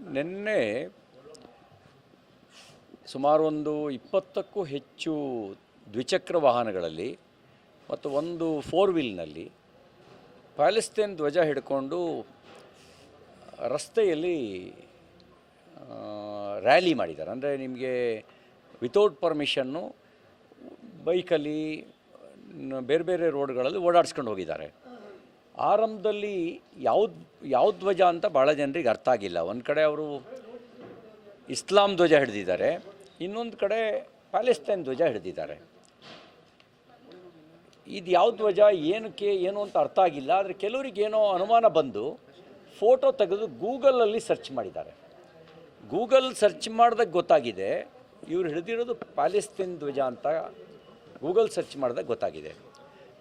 ನಿನ್ನೆ ಸುಮಾರು ಒಂದು ಇಪ್ಪತ್ತಕ್ಕೂ ಹೆಚ್ಚು ದ್ವಿಚಕ್ರ ವಾಹನಗಳಲ್ಲಿ ಮತ್ತು ಒಂದು ಫೋರ್ ವೀಲ್ನಲ್ಲಿ ಪ್ಯಾಲೆಸ್ತೇನ್ ಧ್ವಜ ಹಿಡ್ಕೊಂಡು ರಸ್ತೆಯಲ್ಲಿ ರ್ಯಾಲಿ ಮಾಡಿದ್ದಾರೆ. ಅಂದರೆ ನಿಮಗೆ ವಿತೌಟ್ ಪರ್ಮಿಷನ್ನು ಬೈಕಲ್ಲಿ ಬೇರೆ ಬೇರೆ ರೋಡ್ಗಳಲ್ಲಿ ಓಡಾಡಿಸ್ಕೊಂಡು ಹೋಗಿದ್ದಾರೆ. ಆರಂಭದಲ್ಲಿ ಯಾವ ಯಾವ ಧ್ವಜ ಅಂತ ಭಾಳ ಜನರಿಗೆ ಅರ್ಥ ಆಗಿಲ್ಲ. ಒಂದು ಕಡೆ ಅವರು ಇಸ್ಲಾಂ ಧ್ವಜ ಹಿಡಿದಿದ್ದಾರೆ, ಇನ್ನೊಂದು ಕಡೆ ಪ್ಯಾಲೆಸ್ತೈನ್ ಧ್ವಜ ಹಿಡಿದಿದ್ದಾರೆ. ಇದು ಯಾವ ಧ್ವಜ, ಏನಕ್ಕೆ, ಏನು ಅಂತ ಅರ್ಥ ಆಗಿಲ್ಲ, ಆದರೆ ಕೆಲವರಿಗೆ ಏನೋ ಅನುಮಾನ ಬಂದು ಫೋಟೋ ತೆಗೆದು ಗೂಗಲಲ್ಲಿ ಸರ್ಚ್ ಮಾಡಿದ್ದಾರೆ. ಗೂಗಲ್ ಸರ್ಚ್ ಮಾಡಿದಾಗ ಗೊತ್ತಾಗಿದೆ, ಇವರು ಹಿಡಿದಿರೋದು ಪ್ಯಾಲೆಸ್ತೈನ್ ಧ್ವಜ ಅಂತ ಗೂಗಲ್ ಸರ್ಚ್ ಮಾಡಿದಾಗ ಗೊತ್ತಾಗಿದೆ.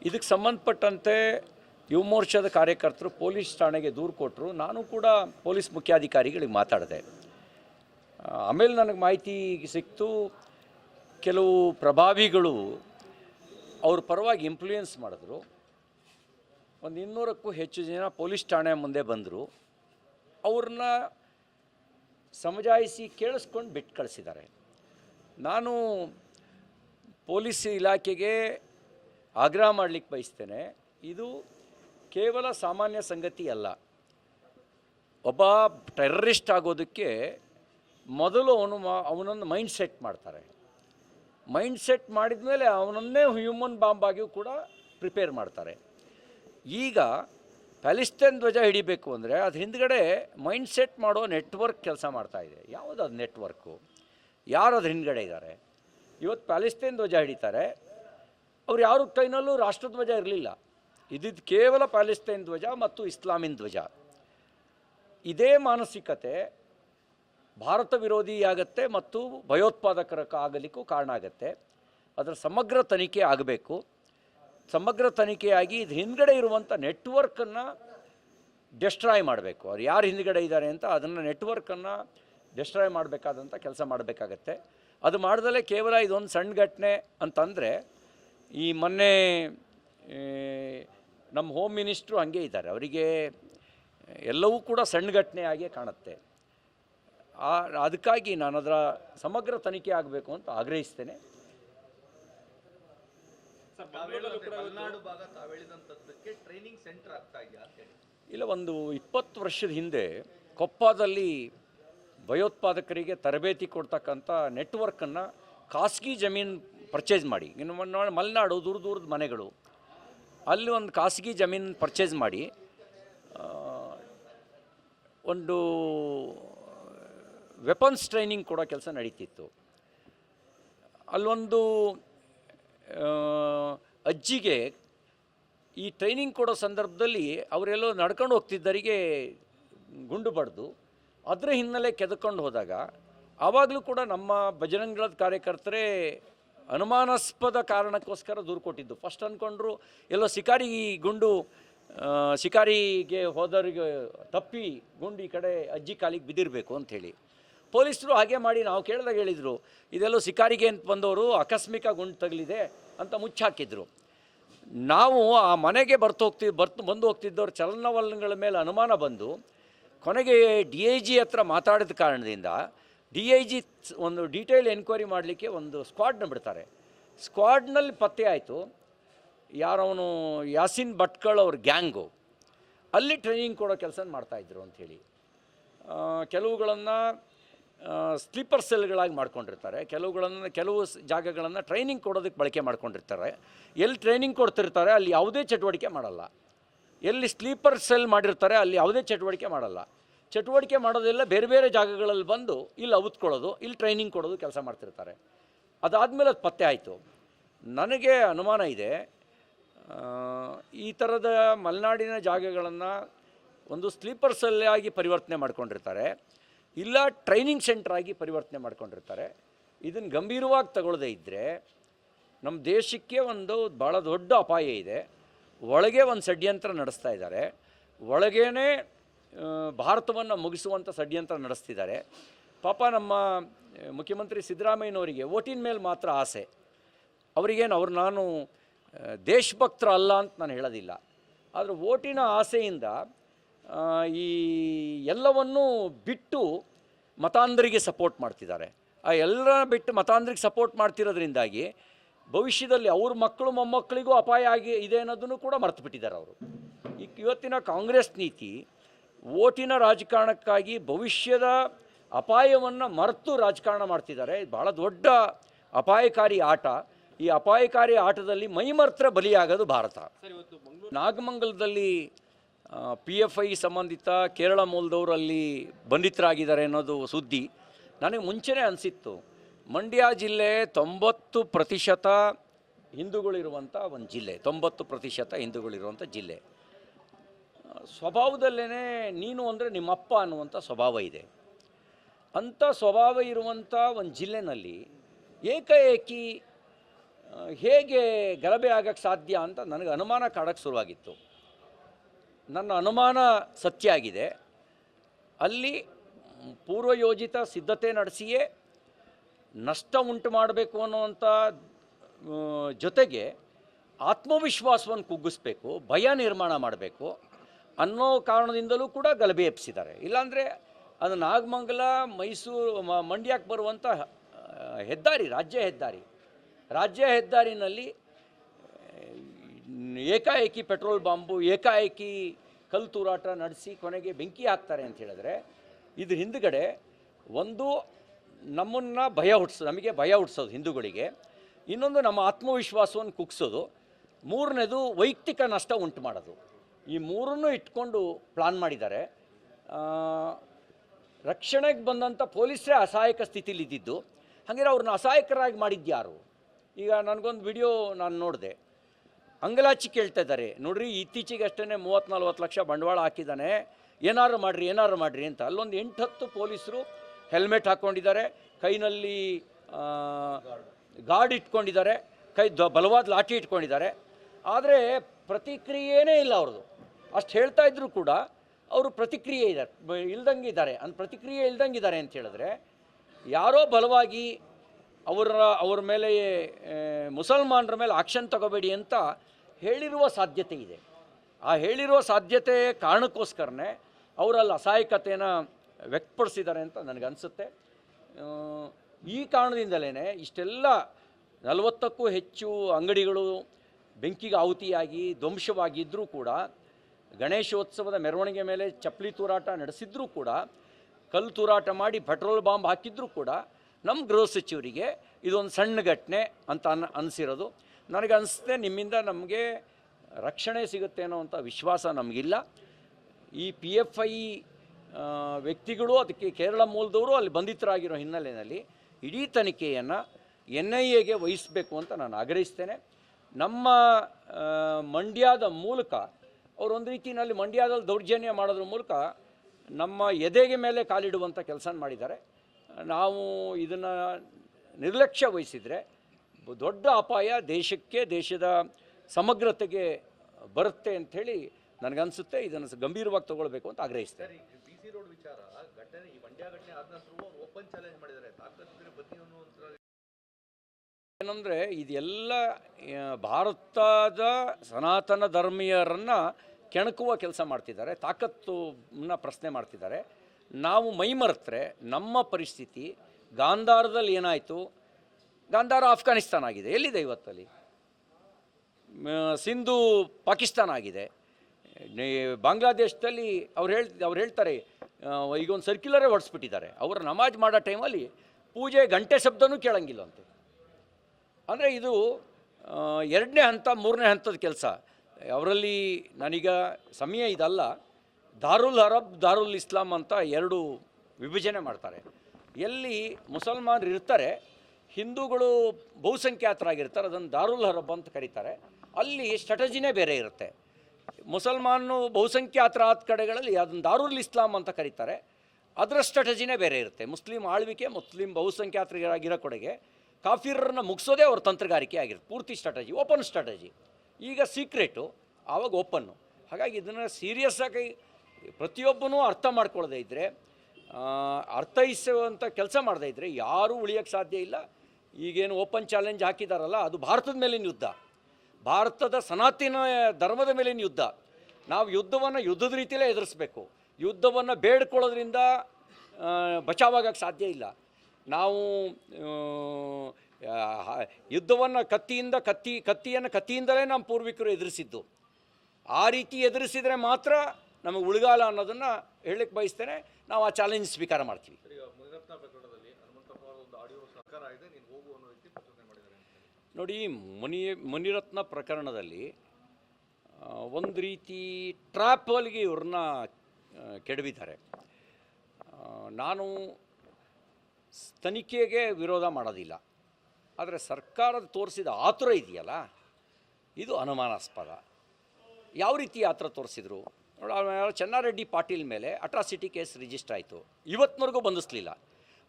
ಇದಕ್ಕೆ ಸಂಬಂಧಪಟ್ಟಂತೆ ಯುವ ಮೋರ್ಚಾದ ಕಾರ್ಯಕರ್ತರು ಪೊಲೀಸ್ ಠಾಣೆಗೆ ದೂರು ಕೊಟ್ಟರು. ನಾನು ಕೂಡ ಪೊಲೀಸ್ ಮುಖ್ಯಾಧಿಕಾರಿಗಳಿಗೆ ಮಾತಾಡಿದೆ. ಆಮೇಲೆ ನನಗೆ ಮಾಹಿತಿ ಸಿಕ್ತು. ಕೆಲವು ಪ್ರಭಾವಿಗಳು ಅವ್ರ ಪರವಾಗಿ ಇನ್ಫ್ಲೂಯೆನ್ಸ್ ಮಾಡಿದ್ರು. ಒಂದು ಇನ್ನೂರಕ್ಕೂ ಹೆಚ್ಚು ಜನ ಪೊಲೀಸ್ ಠಾಣೆ ಮುಂದೆ ಬಂದರು. ಅವ್ರನ್ನ ಸಮಜಾಯಿಸಿ ಕೇಳಿಸ್ಕೊಂಡು ಬಿಟ್ಟು ಕಳಿಸಿದ್ದಾರೆ. ನಾನು ಪೊಲೀಸ್ ಇಲಾಖೆಗೆ ಆಗ್ರಹ ಮಾಡಲಿಕ್ಕೆ ಬಯಸ್ತೇನೆ. ಇದು ಕೇವಲ ಸಾಮಾನ್ಯ ಸಂಗತಿ ಅಲ್ಲ. ಒಬ್ಬ ಟೆರರಿಸ್ಟ್ ಆಗೋದಕ್ಕೆ ಮೊದಲು ಅವನು ಅವನನ್ನು ಮೈಂಡ್ ಸೆಟ್ ಮಾಡ್ತಾರೆ. ಮೈಂಡ್ ಸೆಟ್ ಮಾಡಿದ ಮೇಲೆ ಅವನನ್ನೇ ಹ್ಯೂಮನ್ ಬಾಂಬ್ ಆಗಿಯೂ ಕೂಡ ಪ್ರಿಪೇರ್ ಮಾಡ್ತಾರೆ. ಈಗ ಪ್ಯಾಲಿಸ್ತೇನ್ ಧ್ವಜ ಹಿಡಿಬೇಕು ಅಂದರೆ ಅದು ಹಿಂದ್ಗಡೆ ಮೈಂಡ್ ಸೆಟ್ ಮಾಡೋ ನೆಟ್ವರ್ಕ್ ಕೆಲಸ ಮಾಡ್ತಾ ಇದೆ. ಯಾವುದು ಅದು ನೆಟ್ವರ್ಕು? ಯಾರು ಅದ್ರ ಹಿಂದ್ಗಡೆ ಇದ್ದಾರೆ ಇವತ್ತು ಪ್ಯಾಲಿಸ್ತೇನ್ ಧ್ವಜ ಹಿಡಿತಾರೆ. ಅವ್ರು ಯಾರು ಕೈನಲ್ಲೂ ರಾಷ್ಟ್ರಧ್ವಜ ಇರಲಿಲ್ಲ. ಇದಿದ್ದು ಕೇವಲ ಪ್ಯಾಲೆಸ್ತೈನ್ ಧ್ವಜ ಮತ್ತು ಇಸ್ಲಾಮಿನ್ ಧ್ವಜ. ಇದೇ ಮಾನಸಿಕತೆ ಭಾರತ ವಿರೋಧಿಯಾಗತ್ತೆ ಮತ್ತು ಭಯೋತ್ಪಾದಕರ ಆಗಲಿಕ್ಕೂ ಕಾರಣ ಆಗತ್ತೆ. ಅದರ ಸಮಗ್ರ ತನಿಖೆ ಆಗಬೇಕು. ಸಮಗ್ರ ತನಿಖೆಯಾಗಿ ಇದು ಹಿಂದ್ಗಡೆ ಇರುವಂಥ ನೆಟ್ವರ್ಕನ್ನು ಡೆಸ್ಟ್ರಾಯ್ ಮಾಡಬೇಕು. ಅವ್ರು ಯಾರು ಹಿಂದ್ಗಡೆ ಇದ್ದಾರೆ ಅಂತ ಅದನ್ನು ನೆಟ್ವರ್ಕನ್ನು ಡೆಸ್ಟ್ರಾಯ್ ಮಾಡಬೇಕಾದಂಥ ಕೆಲಸ ಮಾಡಬೇಕಾಗತ್ತೆ. ಅದು ಮಾಡ್ದಲೇ ಕೇವಲ ಇದೊಂದು ಸಣ್ಣ ಘಟನೆ ಅಂತಂದರೆ ಈ ಮೊನ್ನೆ ನಮ್ಮ ಹೋಮ್ ಮಿನಿಸ್ಟ್ರು ಹಾಗೆ ಇದ್ದಾರೆ. ಅವರಿಗೆ ಎಲ್ಲವೂ ಕೂಡ ಸಣ್ಣ ಆಗೇ ಕಾಣುತ್ತೆ. ಆ ಅದಕ್ಕಾಗಿ ನಾನು ಅದರ ಸಮಗ್ರ ತನಿಖೆ ಆಗಬೇಕು ಅಂತ ಆಗ್ರಹಿಸ್ತೇನೆ. ಇಲ್ಲ ಒಂದು ಇಪ್ಪತ್ತು ವರ್ಷದ ಹಿಂದೆ ಕೊಪ್ಪದಲ್ಲಿ ಭಯೋತ್ಪಾದಕರಿಗೆ ತರಬೇತಿ ಕೊಡ್ತಕ್ಕಂಥ ನೆಟ್ವರ್ಕನ್ನು ಖಾಸಗಿ ಜಮೀನು ಪರ್ಚೇಸ್ ಮಾಡಿ. ಇನ್ನು ಮಲೆನಾಡು ದೂರ ದೂರದ ಮನೆಗಳು. ಅಲ್ಲಿ ಒಂದು ಖಾಸಗಿ ಜಮೀನು ಪರ್ಚೇಸ್ ಮಾಡಿ ಒಂದು ವೆಪನ್ಸ್ ಟ್ರೈನಿಂಗ್ ಕೊಡೋ ಕೆಲಸ ನಡೀತಿತ್ತು. ಅಲ್ಲೊಂದು ಅಜ್ಜಿಗೆ ಈ ಟ್ರೈನಿಂಗ್ ಕೊಡೋ ಸಂದರ್ಭದಲ್ಲಿ ಅವರೆಲ್ಲೋ ನಡ್ಕೊಂಡು ಹೋಗ್ತಿದ್ದರಿಗೆ ಗುಂಡು ಬಡ್ದು, ಅದರ ಹಿನ್ನೆಲೆ ಕೆದಕೊಂಡು ಹೋದಾಗ, ಆವಾಗಲೂ ಕೂಡ ನಮ್ಮ ಬಜರಂಗಳದ ಕಾರ್ಯಕರ್ತರೇ ಅನುಮಾನಾಸ್ಪದ ಕಾರಣಕ್ಕೋಸ್ಕರ ದೂರು ಕೊಟ್ಟಿದ್ದು. ಫಸ್ಟ್ ಅಂದ್ಕೊಂಡ್ರು ಎಲ್ಲೋ ಶಿಕಾರಿ ಗುಂಡು ಶಿಕಾರಿಗೆ ಹೋದವರಿಗೆ ತಪ್ಪಿ ಗುಂಡು ಈ ಕಡೆ ಅಜ್ಜಿ ಕಾಲಿಗೆ ಬಿದ್ದಿರಬೇಕು ಅಂಥೇಳಿ ಪೊಲೀಸರು ಹಾಗೆ ಮಾಡಿ ನಾವು ಕೇಳಿದಾಗ ಹೇಳಿದರು, ಇದೆಲ್ಲೋ ಶಿಕಾರಿಗೆ ಅಂತ ಬಂದವರು ಆಕಸ್ಮಿಕ ಗುಂಡು ತಗಲಿದೆ ಅಂತ ಮುಚ್ಚಾಕಿದ್ರು. ನಾವು ಆ ಮನೆಗೆ ಬರ್ತು ಹೋಗ್ತಿ, ಬರ್ತು ಬಂದು ಹೋಗ್ತಿದ್ದವ್ರ ಚಲನವಲನಗಳ ಮೇಲೆ ಅನುಮಾನ ಬಂದು, ಕೊನೆಗೆ ಡಿ ಐ ಜಿ ಹತ್ರ ಮಾತಾಡಿದ ಕಾರಣದಿಂದ ಡಿ ಐ ಜಿ ಒಂದು ಡೀಟೇಲ್ ಎನ್ಕ್ವೈರಿ ಮಾಡಲಿಕ್ಕೆ ಒಂದು ಸ್ಕ್ವಾಡ್ನ ಬಿಡ್ತಾರೆ. ಸ್ಕ್ವಾಡ್ನಲ್ಲಿ ಪತ್ತೆ ಆಯಿತು, ಯಾರವನು ಯಾಸಿನ್ ಭಟ್ಕಳ್ ಅವ್ರ ಗ್ಯಾಂಗು, ಅಲ್ಲಿ ಟ್ರೈನಿಂಗ್ ಕೊಡೋ ಕೆಲಸ ಮಾಡ್ತಾಯಿದ್ರು ಅಂಥೇಳಿ ಕೆಲವುಗಳನ್ನು ಸ್ಲೀಪರ್ ಸೆಲ್ಗಳಾಗಿ ಮಾಡ್ಕೊಂಡಿರ್ತಾರೆ, ಕೆಲವುಗಳನ್ನು, ಕೆಲವು ಜಾಗಗಳನ್ನು ಟ್ರೈನಿಂಗ್ ಕೊಡೋದಕ್ಕೆ ಬಳಕೆ ಮಾಡ್ಕೊಂಡಿರ್ತಾರೆ. ಎಲ್ಲಿ ಟ್ರೈನಿಂಗ್ ಕೊಡ್ತಿರ್ತಾರೆ, ಅಲ್ಲಿ ಯಾವುದೇ ಚಟುವಟಿಕೆ ಮಾಡಲ್ಲ. ಎಲ್ಲಿ ಸ್ಲೀಪರ್ ಸೆಲ್ ಮಾಡಿರ್ತಾರೆ, ಅಲ್ಲಿ ಯಾವುದೇ ಚಟುವಟಿಕೆ ಮಾಡಲ್ಲ. ಚಟುವಟಿಕೆ ಮಾಡೋದೆಲ್ಲ ಬೇರೆ ಬೇರೆ ಜಾಗಗಳಲ್ಲಿ ಬಂದು ಇಲ್ಲಿ ಅವತ್ಕೊಳ್ಳೋದು, ಇಲ್ಲಿ ಟ್ರೈನಿಂಗ್ ಕೊಡೋದು ಕೆಲಸ ಮಾಡ್ತಿರ್ತಾರೆ. ಅದಾದಮೇಲೆ ಅದು ಪತ್ತೆ ಆಯಿತು. ನನಗೆ ಅನುಮಾನ ಇದೆ ಈ ಥರದ ಮಲೆನಾಡಿನ ಜಾಗಗಳನ್ನು ಒಂದು ಸ್ಲೀಪರ್ಸಲ್ಲೇ ಸೆಲ್ ಆಗಿ ಪರಿವರ್ತನೆ ಮಾಡ್ಕೊಂಡಿರ್ತಾರೆ, ಇಲ್ಲ ಟ್ರೈನಿಂಗ್ ಸೆಂಟರ್ ಆಗಿ ಪರಿವರ್ತನೆ ಮಾಡ್ಕೊಂಡಿರ್ತಾರೆ. ಇದನ್ನು ಗಂಭೀರವಾಗಿ ತಗೊಳ್ಳದೇ ಇದ್ದರೆ ನಮ್ಮ ದೇಶಕ್ಕೆ ಒಂದು ಭಾಳ ದೊಡ್ಡ ಅಪಾಯ ಇದೆ. ಒಳಗೆ ಒಂದು ಷಡ್ಯಂತ್ರ ನಡೆಸ್ತಾ ಇದ್ದಾರೆ. ಒಳಗೇನೆ ಭಾರತವನ್ನು ಮುಗಿಸುವಂಥ ಷಡ್ಯಂತ್ರ ನಡೆಸ್ತಿದ್ದಾರೆ. ಪಾಪ ನಮ್ಮ ಮುಖ್ಯಮಂತ್ರಿ ಸಿದ್ದರಾಮಯ್ಯನವರಿಗೆ ಓಟಿನ ಮೇಲೆ ಮಾತ್ರ ಆಸೆ. ಅವರಿಗೇನು, ಅವ್ರು ನಾನು ದೇಶಭಕ್ತರು ಅಲ್ಲ ಅಂತ ನಾನು ಹೇಳೋದಿಲ್ಲ. ಆದರೆ ಓಟಿನ ಆಸೆಯಿಂದ ಈ ಎಲ್ಲವನ್ನೂ ಬಿಟ್ಟು ಮತಾಂಧರಿಗೆ ಸಪೋರ್ಟ್ ಮಾಡ್ತಿದ್ದಾರೆ. ಆ ಎಲ್ಲರ ಬಿಟ್ಟು ಮತಾಂಧರಿಗೆ ಸಪೋರ್ಟ್ ಮಾಡ್ತಿರೋದ್ರಿಂದಾಗಿ ಭವಿಷ್ಯದಲ್ಲಿ ಅವ್ರ ಮಕ್ಕಳು ಮೊಮ್ಮಕ್ಕಳಿಗೂ ಅಪಾಯ ಆಗಿ ಇದೆ ಅನ್ನೋದನ್ನು ಕೂಡ ಮರೆತು ಬಿಟ್ಟಿದ್ದಾರೆ ಅವರು ಇವತ್ತಿನ ಕಾಂಗ್ರೆಸ್ ನೀತಿ ಓಟಿನ ರಾಜಕಾರಣಕ್ಕಾಗಿ ಭವಿಷ್ಯದ ಅಪಾಯವನ್ನು ಮರೆತು ರಾಜಕಾರಣ ಮಾಡ್ತಿದ್ದಾರೆ. ಭಾಳ ದೊಡ್ಡ ಅಪಾಯಕಾರಿ ಆಟ. ಈ ಅಪಾಯಕಾರಿ ಆಟದಲ್ಲಿ ಮೈಮರ್ತ್ರ ಬಲಿಯಾಗೋದು ಭಾರತ. ನಾಗಮಂಗಲದಲ್ಲಿ ಪಿ ಎಫ್ ಐ ಸಂಬಂಧಿತ ಕೇರಳ ಮೂಲದವರಲ್ಲಿ ಬಂಧಿತರಾಗಿದ್ದಾರೆ ಅನ್ನೋದು ಸುದ್ದಿ. ನನಗೆ ಮುಂಚೆನೇ ಅನಿಸಿತ್ತು, ಮಂಡ್ಯ ಜಿಲ್ಲೆ ತೊಂಬತ್ತು ಪ್ರತಿಶತ ಹಿಂದೂಗಳಿರುವಂಥ ಒಂದು ಜಿಲ್ಲೆ, ತೊಂಬತ್ತು ಪ್ರತಿಶತ ಹಿಂದೂಗಳಿರುವಂಥ ಜಿಲ್ಲೆ. ಸ್ವಭಾವದಲ್ಲೇ ನೀನು ಅಂದರೆ ನಿಮ್ಮಪ್ಪ ಅನ್ನುವಂಥ ಸ್ವಭಾವ ಇದೆ. ಅಂಥ ಸ್ವಭಾವ ಇರುವಂಥ ಒಂದು ಜಿಲ್ಲೆನಲ್ಲಿ ಏಕಾಏಕಿ ಹೇಗೆ ಗಲಭೆ ಆಗಕ್ಕೆ ಸಾಧ್ಯ ಅಂತ ನನಗೆ ಅನುಮಾನ ಕಾಡೋಕ್ಕೆ ಶುರುವಾಗಿತ್ತು. ನನ್ನ ಅನುಮಾನ ಸತ್ಯ ಆಗಿದೆ. ಅಲ್ಲಿ ಪೂರ್ವಯೋಜಿತ ಸಿದ್ಧತೆ ನಡೆಸಿಯೇ ನಷ್ಟ ಉಂಟು ಮಾಡಬೇಕು ಅನ್ನುವಂಥ ಜೊತೆಗೆ ಆತ್ಮವಿಶ್ವಾಸವನ್ನು ಕುಗ್ಗಿಸ್ಬೇಕು, ಭಯ ನಿರ್ಮಾಣ ಮಾಡಬೇಕು. ಅನ್ನೋ ಕಾರಣದಿಂದಲೂ ಕೂಡ ಗಲಭೆ ಎಪ್ಪಿಸಿದ್ದಾರೆ ಇಲ್ಲಾಂದರೆ ಅದು ನಾಗಮಂಗಲ, ಮೈಸೂರು ಮಂಡ್ಯಕ್ಕೆ ಬರುವಂಥ ಹೆದ್ದಾರಿ, ರಾಜ್ಯ ಹೆದ್ದಾರಿ. ರಾಜ್ಯ ಹೆದ್ದಾರಿನಲ್ಲಿ ಏಕಾಏಕಿ ಪೆಟ್ರೋಲ್ ಬಾಂಬು, ಏಕಾಏಕಿ ಕಲ್ಲು ತೂರಾಟ ನಡೆಸಿ ಕೊನೆಗೆ ಬೆಂಕಿ ಹಾಕ್ತಾರೆ ಅಂತ ಹೇಳಿದ್ರೆ, ಇದ್ರ ಹಿಂದುಗಡೆ ಒಂದು ನಮ್ಮನ್ನು ಭಯ ಹುಟ್ಟಿಸೋದು ನಮಗೆ ಭಯ ಹುಟ್ಟಿಸೋದು ಹಿಂದೂಗಳಿಗೆ. ಇನ್ನೊಂದು ನಮ್ಮ ಆತ್ಮವಿಶ್ವಾಸವನ್ನು ಕುಗ್ಸೋದು. ಮೂರನೇದು ವೈಯಕ್ತಿಕ ನಷ್ಟ ಉಂಟು ಮಾಡೋದು. ಈ ಮೂರನ್ನು ಇಟ್ಕೊಂಡು ಪ್ಲಾನ್ ಮಾಡಿದ್ದಾರೆ. ರಕ್ಷಣೆಗೆ ಬಂದಂಥ ಪೊಲೀಸರೇ ಅಸಹಾಯಕ ಸ್ಥಿತಿಲಿ ಇದ್ದಿದ್ದು. ಹಾಗೆ ಅವ್ರನ್ನ ಅಸಹಾಯಕರಾಗಿ ಮಾಡಿದ್ಯಾರು ಈಗ ನನಗೊಂದು ವಿಡಿಯೋ ನಾನು ನೋಡಿದೆ. ಅಂಗಲಾಚಿ ಕೇಳ್ತಾ ಇದ್ದಾರೆ. ನೋಡ್ರಿ, ಇತ್ತೀಚೆಗೆ ಅಷ್ಟೇ ಮೂವತ್ತು ನಲ್ವತ್ತು ಲಕ್ಷ ಬಂಡವಾಳ ಹಾಕಿದ್ದಾನೆ. ಏನಾರು ಮಾಡಿರಿ ಏನಾರು ಮಾಡಿರಿ ಅಂತ. ಅಲ್ಲೊಂದು ಎಂಟು ಹತ್ತು ಪೊಲೀಸರು ಹೆಲ್ಮೆಟ್ ಹಾಕ್ಕೊಂಡಿದ್ದಾರೆ ಕೈನಲ್ಲಿ ಗಾರ್ಡ್ ಇಟ್ಕೊಂಡಿದ್ದಾರೆ. ಕೈ ಬಲವಾದ ಲಾಠಿ ಇಟ್ಕೊಂಡಿದ್ದಾರೆ. ಆದರೆ ಪ್ರತಿಕ್ರಿಯೆನೇ ಇಲ್ಲ ಅವ್ರದ್ದು ಅಷ್ಟು ಹೇಳ್ತಾ ಇದ್ದರೂ ಕೂಡ ಅವರು ಪ್ರತಿಕ್ರಿಯೆ ಇದ್ದಾರೆ. ಇಲ್ದಂಗೆ ಇದ್ದಾರೆ ಅಂದ್ ಪ್ರತಿಕ್ರಿಯೆ ಇಲ್ದಂಗೆ ಇದ್ದಾರೆ ಅಂತ ಹೇಳಿದ್ರೆ ಯಾರೋ ಬಲವಾಗಿ ಅವರ, ಅವ್ರ ಮೇಲೆ ಮುಸಲ್ಮಾನರ ಮೇಲೆ ಆಕ್ಷನ್ ತಗೋಬೇಡಿ ಅಂತ ಹೇಳಿರುವ ಸಾಧ್ಯತೆ ಇದೆ. ಆ ಹೇಳಿರುವ ಸಾಧ್ಯತೆ ಕಾರಣಕ್ಕೋಸ್ಕರನೇ ಅವರಲ್ಲಿ ಅಸಹಾಯಕತೆಯನ್ನ ವ್ಯಕ್ತಪಡಿಸಿದ್ದಾರೆ ಅಂತ ನನಗನ್ಸುತ್ತೆ ಈ ಕಾರಣದಿಂದಲೇ ಇಷ್ಟೆಲ್ಲ ನಲವತ್ತಕ್ಕೂ ಹೆಚ್ಚು ಅಂಗಡಿಗಳು ಬೆಂಕಿಗೆ ಆಹುತಿಯಾಗಿ ಧ್ವಂಸವಾಗಿದ್ದರೂ ಕೂಡ ಗಣೇಶೋತ್ಸವದ ಮೆರವಣಿಗೆ ಮೇಲೆ ಚಪ್ಪಲಿ ತೂರಾಟ ನಡೆಸಿದ್ರೂ ಕೂಡ, ಕಲ್ಲು ತೂರಾಟ ಮಾಡಿ ಪೆಟ್ರೋಲ್ ಬಾಂಬ್ ಹಾಕಿದ್ರೂ ಕೂಡ ನಮ್ಮ ಗೃಹ ಸಚಿವರಿಗೆ ಇದೊಂದು ಸಣ್ಣ ಘಟನೆ ಅಂತ ಅನ್, ಅನಿಸಿರೋದು. ನನಗೆ ಅನಿಸುತ್ತೆ ನಿಮ್ಮಿಂದ ನಮಗೆ ರಕ್ಷಣೆ ಸಿಗುತ್ತೆ ಅನ್ನೋವಂಥ ವಿಶ್ವಾಸ ನಮಗಿಲ್ಲ. ಈ ಪಿ ಎಫ್ ಐ ವ್ಯಕ್ತಿಗಳು ಅದಕ್ಕೆ ಕೇರಳ ಮೂಲದವರು ಅಲ್ಲಿ ಬಂಧಿತರಾಗಿರೋ ಹಿನ್ನೆಲೆಯಲ್ಲಿ ಇಡೀ ತನಿಖೆಯನ್ನು ಎನ್ ಐ ಎಗೆ ವಹಿಸಬೇಕು ಅಂತ ನಾನು ಆಗ್ರಹಿಸ್ತೇನೆ. ನಮ್ಮ ಮಂಡ್ಯದ ಮೂಲಕ ಅವರು ಒಂದು ರೀತಿಯಲ್ಲಿ ಮಂಡ್ಯದಲ್ಲಿ ದೌರ್ಜನ್ಯ ಮಾಡೋದ್ರ ಮೂಲಕ ನಮ್ಮ ಎದೆಗೆ ಮೇಲೆ ಕಾಲಿಡುವಂಥ ಕೆಲಸ ಮಾಡಿದ್ದಾರೆ. ನಾವು ಇದನ್ನು ನಿರ್ಲಕ್ಷ್ಯ ವಹಿಸಿದರೆ ದೊಡ್ಡ ಅಪಾಯ ದೇಶಕ್ಕೆ, ದೇಶದ ಸಮಗ್ರತೆಗೆ ಬರುತ್ತೆ ಅಂಥೇಳಿ ನನಗನ್ಸುತ್ತೆ. ಇದನ್ನು ಗಂಭೀರವಾಗಿ ತಗೊಳ್ಬೇಕು ಅಂತ ಆಗ್ರಹಿಸ್ತೇನೆ. ರೋಡ್ ವಿಚಾರ. ಘಟನೆ ಮಂಡ್ಯ ಘಟನೆ ಆದ ನಂತರ ಓಪನ್ ಚಾಲೆಂಜ್ ಮಾಡಿದ್ದಾರೆ. ಏನಂದರೆ ಇದೆಲ್ಲ ಭಾರತದ ಸನಾತನ ಧರ್ಮೀಯರನ್ನು ಕೆಣಕುವ ಕೆಲಸ ಮಾಡ್ತಿದ್ದಾರೆ, ತಾಕತ್ತನ್ನ ಪ್ರಶ್ನೆ ಮಾಡ್ತಿದ್ದಾರೆ. ನಾವು ಮೈಮರೆತ್ರೆ ನಮ್ಮ ಪರಿಸ್ಥಿತಿ, ಗಾಂಧಾರದಲ್ಲಿ ಏನಾಯಿತು? ಗಾಂಧಾರ ಆಫ್ಘಾನಿಸ್ತಾನ ಆಗಿದೆ, ಎಲ್ಲಿದೆ ಇವತ್ತಲ್ಲಿ? ಸಿಂಧು ಪಾಕಿಸ್ತಾನ ಆಗಿದೆ. ಬಾಂಗ್ಲಾದೇಶದಲ್ಲಿ ಅವ್ರು ಹೇಳ್, ಅವ್ರು ಹೇಳ್ತಾರೆ ಈಗ ಒಂದು ಸರ್ಕ್ಯುಲರೇ ಹೊಡೆಸ್ಬಿಟ್ಟಿದ್ದಾರೆ. ಅವರು ನಮಾಜ್ ಮಾಡೋ ಟೈಮಲ್ಲಿ ಪೂಜೆ ಗಂಟೆ ಶಬ್ದನೂ ಕೇಳಂಗಿಲ್ಲಂತೆ ಅಂದರೆ ಇದು ಎರಡನೇ ಹಂತ, ಮೂರನೇ ಹಂತದ ಕೆಲಸ. ಅವರಲ್ಲಿ ನಾನೀಗ ಸಮಯ ಇದಲ್ಲ. ದಾರುಲ್ ಅರಬ್, ದಾರುಲ್ ಇಸ್ಲಾಂ ಅಂತ ಎರಡು ವಿಭಜನೆ ಮಾಡ್ತಾರೆ. ಎಲ್ಲಿ ಮುಸಲ್ಮಾನರು ಇರ್ತಾರೆ, ಹಿಂದೂಗಳು ಬಹುಸಂಖ್ಯಾತರಾಗಿರ್ತಾರೆ, ಅದನ್ನು ದಾರುಲ್ ಹರಬ್ ಅಂತ ಕರೀತಾರೆ. ಅಲ್ಲಿ ಸ್ಟ್ರಾಟಜಿನೇ ಬೇರೆ ಇರುತ್ತೆ. ಮುಸಲ್ಮಾನು ಬಹುಸಂಖ್ಯಾತರಾದ ಕಡೆಗಳಲ್ಲಿ ಅದನ್ನು ದಾರುಲ್ ಇಸ್ಲಾಂ ಅಂತ ಕರೀತಾರೆ. ಅದರ ಸ್ಟ್ರಾಟಜಿನೇ ಬೇರೆ ಇರುತ್ತೆ. ಮುಸ್ಲಿಂ ಆಳ್ವಿಕೆ, ಮುಸ್ಲಿಂ ಬಹುಸಂಖ್ಯಾತರಾಗಿರೋ ಕಡೆಗೆ. ಕಾಫಿರನ್ನ ಮುಗಿಸೋದೇ ಅವ್ರ ತಂತ್ರಗಾರಿಕೆ ಆಗಿರುತ್ತೆ ಪೂರ್ತಿ ಸ್ಟ್ರಾಟಜಿ, ಓಪನ್ ಸ್ಟ್ರಾಟಜಿ. ಈಗ ಸೀಕ್ರೆಟು, ಆವಾಗ ಓಪನ್ನು. ಹಾಗಾಗಿ ಇದನ್ನು ಸೀರಿಯಸ್ ಆಗಿ ಪ್ರತಿಯೊಬ್ಬನೂ ಅರ್ಥ ಮಾಡ್ಕೊಳ್ಳದೇ ಇದ್ದರೆ ಅರ್ಥೈಸುವಂಥ ಕೆಲಸ ಮಾಡದೇ ಇದ್ದರೆ ಯಾರೂ ಉಳಿಯೋಕ್ಕೆ ಸಾಧ್ಯ ಇಲ್ಲ. ಈಗೇನು ಓಪನ್ ಚಾಲೆಂಜ್ ಹಾಕಿದಾರಲ್ಲ, ಅದು ಭಾರತದ ಮೇಲಿನ ಯುದ್ಧ. ಭಾರತದ ಸನಾತನ ಧರ್ಮದ ಮೇಲಿನ ಯುದ್ಧ. ನಾವು ಯುದ್ಧವನ್ನು ಯುದ್ಧದ ರೀತಿಯಲ್ಲೇ ಎದುರಿಸ್ಬೇಕು. ಯುದ್ಧವನ್ನು ಬೇಡ್ಕೊಳ್ಳೋದ್ರಿಂದ ಬಚಾವಾಗಕ್ಕೆ ಸಾಧ್ಯ ಇಲ್ಲ. ನಾವು ಯುದ್ಧವನ್ನು ಕತ್ತಿಯಿಂದ ಕತ್ತಿ ಕತ್ತಿಯನ್ನು ಕತ್ತಿಯಿಂದಲೇ ನಮ್ಮ ಪೂರ್ವಿಕರು ಎದುರಿಸಿದ್ದು. ಆ ರೀತಿ ಎದುರಿಸಿದರೆ ಮಾತ್ರ ನಮಗೆ ಉಳಿಗಾಲ ಅನ್ನೋದನ್ನು ಹೇಳಕ್ಕೆ ಬಯಸ್ತೇನೆ. ನಾವು ಆ ಚಾಲೆಂಜ್ ಸ್ವೀಕಾರ ಮಾಡ್ತೀವಿ. ನೋಡಿ ಮುನಿ ಮುನಿರತ್ನ ಪ್ರಕರಣದಲ್ಲಿ ಒಂದು ರೀತಿ ಟ್ರ್ಯಾಪಲ್ಲಿಗೆ ಇವ್ರನ್ನ ಕೆಡವಿದ್ದಾರೆ. ನಾನು ತನಿಖೆಗೆ ವಿರೋಧ ಮಾಡೋದಿಲ್ಲ. ಆದರೆ ಸರ್ಕಾರದ ತೋರಿಸಿದ ಆತುರ ಇದೆಯಲ್ಲ, ಇದು ಅನುಮಾನಾಸ್ಪದ. ಯಾವ ರೀತಿ ಆತುರ ತೋರಿಸಿದ್ರು? ಚೆನ್ನಾರೆಡ್ಡಿ ಪಾಟೀಲ್ ಮೇಲೆ ಅಟ್ರಾಸಿಟಿ ಕೇಸ್ ರಿಜಿಸ್ಟರ್ ಆಯಿತು. ಇವತ್ತಿನವರೆಗೂ ಬಂಧಿಸಲಿಲ್ಲ.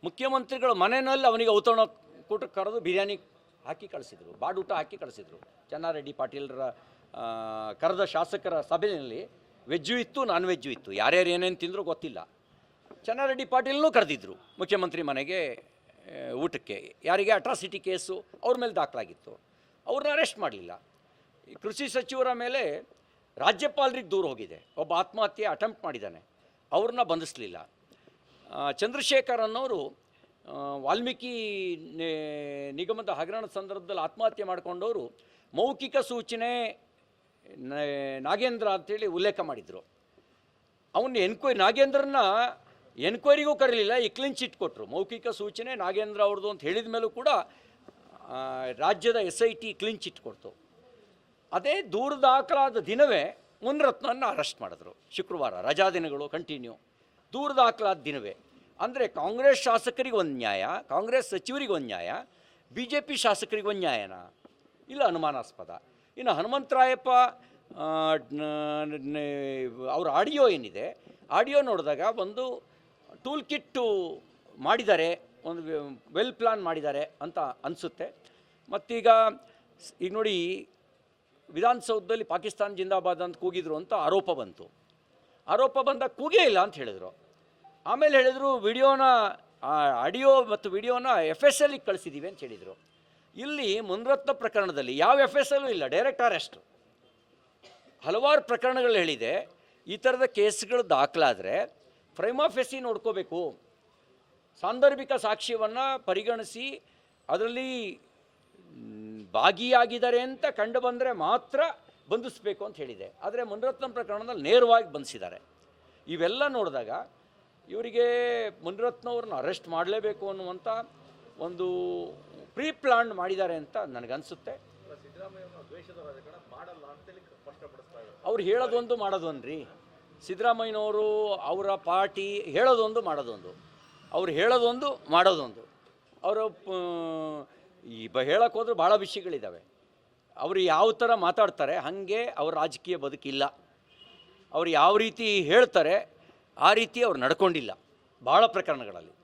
ಮುಖ್ಯಮಂತ್ರಿಗಳು ಮನೆಯಲ್ಲಿ ಅವನಿಗೆ ಔತಣ ಕೂಟಕ್ಕೆ ಕರೆದು ಬಿರಿಯಾನಿ ಹಾಕಿ ಕಳಿಸಿದರು, ಬಾಡೂಟ ಹಾಕಿ ಕಳಿಸಿದ್ರು. ಚೆನ್ನಾರೆಡ್ಡಿ ಪಾಟೀಲ್ರ ಕರೆದ ಶಾಸಕರ ಸಭೆಯಲ್ಲಿ ವೆಜ್ಜು ಇತ್ತು ನಾನ್ ವೆಜ್ಜು ಇತ್ತು. ಯಾರ್ಯಾರು ಏನೇನು ತಿಂದರೂ ಗೊತ್ತಿಲ್ಲ. ಚೆನ್ನಾರೆಡ್ಡಿ ಪಾಟೀಲ್ನೂ ಕರೆದಿದ್ರು. ಮುಖ್ಯಮಂತ್ರಿ ಮನೆಗೆ ಊಟಕ್ಕೆ. ಯಾರಿಗೆ ಅಟ್ರಾಸಿಟಿ ಕೇಸು, ಅವ್ರ ಮೇಲೆ ದಾಖಲಾಗಿತ್ತು. ಅವ್ರನ್ನ ಅರೆಸ್ಟ್ ಮಾಡಲಿಲ್ಲ. ಕೃಷಿ ಸಚಿವರ ಮೇಲೆ ರಾಜ್ಯಪಾಲರಿಗೆ ದೂರ ಹೋಗಿದೆ. ಒಬ್ಬ ಆತ್ಮಹತ್ಯೆ ಅಟೆಂಪ್ಟ್ ಮಾಡಿದ್ದಾನೆ. ಅವ್ರನ್ನ ಬಂಧಿಸಲಿಲ್ಲ. ಚಂದ್ರಶೇಖರ್ ಅನ್ನೋರು ವಾಲ್ಮೀಕಿ ನಿಗಮದ ಹಗರಣ ಸಂದರ್ಭದಲ್ಲಿ ಆತ್ಮಹತ್ಯೆ ಮಾಡಿಕೊಂಡವರು ಮೌಖಿಕ ಸೂಚನೆ ನಾಗೇಂದ್ರ ಅಂತೇಳಿ ಉಲ್ಲೇಖ ಮಾಡಿದರು. ಅವನು ಎನ್ಕ್ವೈರಿ ನಾಗೇಂದ್ರನ ಎನ್ಕ್ವೈರಿಗೂ ಕರೀಲಿಲ್ಲ, ಈ ಕ್ಲೀನ್ ಚಿಟ್ ಕೊಟ್ಟರು ಮೌಖಿಕ ಸೂಚನೆ ನಾಗೇಂದ್ರ ಅವ್ರದ್ದು ಅಂತ ಹೇಳಿದ ಮೇಲೂ ಕೂಡ ರಾಜ್ಯದ S I T clean chit ಕೊಡ್ತು. ಅದೇ ದೂರ ದಾಖಲಾದ ದಿನವೇ ಮುನ್ರತ್ನನ್ನು ಅರೆಸ್ಟ್ ಮಾಡಿದ್ರು. ಶುಕ್ರವಾರ, ರಜಾ ದಿನಗಳು ಕಂಟಿನ್ಯೂ ದೂರ ದಾಖಲಾದ ದಿನವೇ. ಅಂದರೆ ಕಾಂಗ್ರೆಸ್ ಶಾಸಕರಿಗೆ ಒಂದು ನ್ಯಾಯ, ಕಾಂಗ್ರೆಸ್ ಸಚಿವರಿಗೆ ಒಂದು ನ್ಯಾಯ ಬಿ ಜೆ ಪಿ ಶಾಸಕರಿಗೆ ಒಂದು ನ್ಯಾಯನಾ? ಇಲ್ಲ, ಅನುಮಾನಾಸ್ಪದ. ಇನ್ನು ಹನುಮಂತರಾಯಪ್ಪ ಅವ್ರ ಆಡಿಯೋ ಏನಿದೆ? ಆಡಿಯೋ ನೋಡಿದಾಗ ಒಂದು ಟೂಲ್ ಕಿಟ್ಟು ಮಾಡಿದ್ದಾರೆ ಒಂದು ವೆಲ್ ಪ್ಲಾನ್ ಮಾಡಿದ್ದಾರೆ ಅಂತ ಅನಿಸುತ್ತೆ. ಮತ್ತೀಗ ಈಗ ನೋಡಿ, ವಿಧಾನಸೌಧದಲ್ಲಿ ಪಾಕಿಸ್ತಾನ ಜಿಂದಾಬಾದ್ ಅಂತ ಕೂಗಿದ್ರು ಅಂತ ಆರೋಪ ಬಂತು. ಆರೋಪ ಬಂದಾಗ ಕೂಗೇ ಇಲ್ಲ ಅಂತ ಹೇಳಿದರು. ಆಮೇಲೆ ಹೇಳಿದರು, ವಿಡಿಯೋನ ಆಡಿಯೋ ಮತ್ತು ವಿಡಿಯೋನ ಎಫ್ ಎಸ್ ಎಲ್ಲಿಗೆ ಕಳಿಸಿದ್ದೀವಿ ಅಂತ ಹೇಳಿದರು. ಇಲ್ಲಿ ಮುನ್ರತ್ನ ಪ್ರಕರಣದಲ್ಲಿ ಯಾವ ಎಫ್ ಎಸ್ ಎಲ್ಲೂ ಇಲ್ಲ, ಡೈರೆಕ್ಟ್ ಅರೆಸ್ಟ್. ಹಲವಾರು ಪ್ರಕರಣಗಳು ಹೇಳಿದೆ. ಈ ಥರದ ಕೇಸ್ಗಳು ದಾಖಲಾದರೆ ಫ್ರೈಮಾಫೆಸಿ ನೋಡ್ಕೋಬೇಕು. ಸಾಂದರ್ಭಿಕ ಸಾಕ್ಷ್ಯವನ್ನು ಪರಿಗಣಿಸಿ ಅದರಲ್ಲಿ ಭಾಗಿಯಾಗಿದ್ದಾರೆ ಅಂತ ಕಂಡು ಬಂದರೆ ಮಾತ್ರ ಬಂಧಿಸಬೇಕು ಅಂತ ಹೇಳಿದೆ. ಆದರೆ ಮುನ್ರತ್ನಂ ಪ್ರಕರಣದಲ್ಲಿ ನೇರವಾಗಿ ಬಂಧಿಸಿದ್ದಾರೆ. ಇವೆಲ್ಲ ನೋಡಿದಾಗ ಇವರಿಗೆ ಮುನ್ರತ್ನವ್ರನ್ನ ಅರೆಸ್ಟ್ ಮಾಡಲೇಬೇಕು ಅನ್ನುವಂಥ ಒಂದು ಪ್ರೀ ಪ್ಲಾನ್ ಮಾಡಿದ್ದಾರೆ ಅಂತ ನನಗನ್ಸುತ್ತೆ. ಅವ್ರು ಹೇಳೋದೊಂದು ಮಾಡೋದೊಂದು ರೀ ಸಿದ್ದರಾಮಯ್ಯನವರು ಅವರ ಪಾರ್ಟಿ ಹೇಳೋದೊಂದು ಮಾಡೋದೊಂದು, ಅವ್ರು ಹೇಳೋದೊಂದು ಮಾಡೋದೊಂದು. ಅವರು ಈ ಬ ಹೇಳಕ್ಕೆ ಹೋದ್ರೆ ಭಾಳ ವಿಷಯಗಳಿದ್ದಾವೆ ಅವರು ಯಾವ ಥರ ಮಾತಾಡ್ತಾರೆ, ಹಾಗೆ ಅವ್ರ ರಾಜಕೀಯ ಬದುಕಿಲ್ಲ. ಅವ್ರು ಯಾವ ರೀತಿ ಹೇಳ್ತಾರೆ, ಆ ರೀತಿ ಅವ್ರು ನಡ್ಕೊಂಡಿಲ್ಲ ಭಾಳ ಪ್ರಕರಣಗಳಲ್ಲಿ.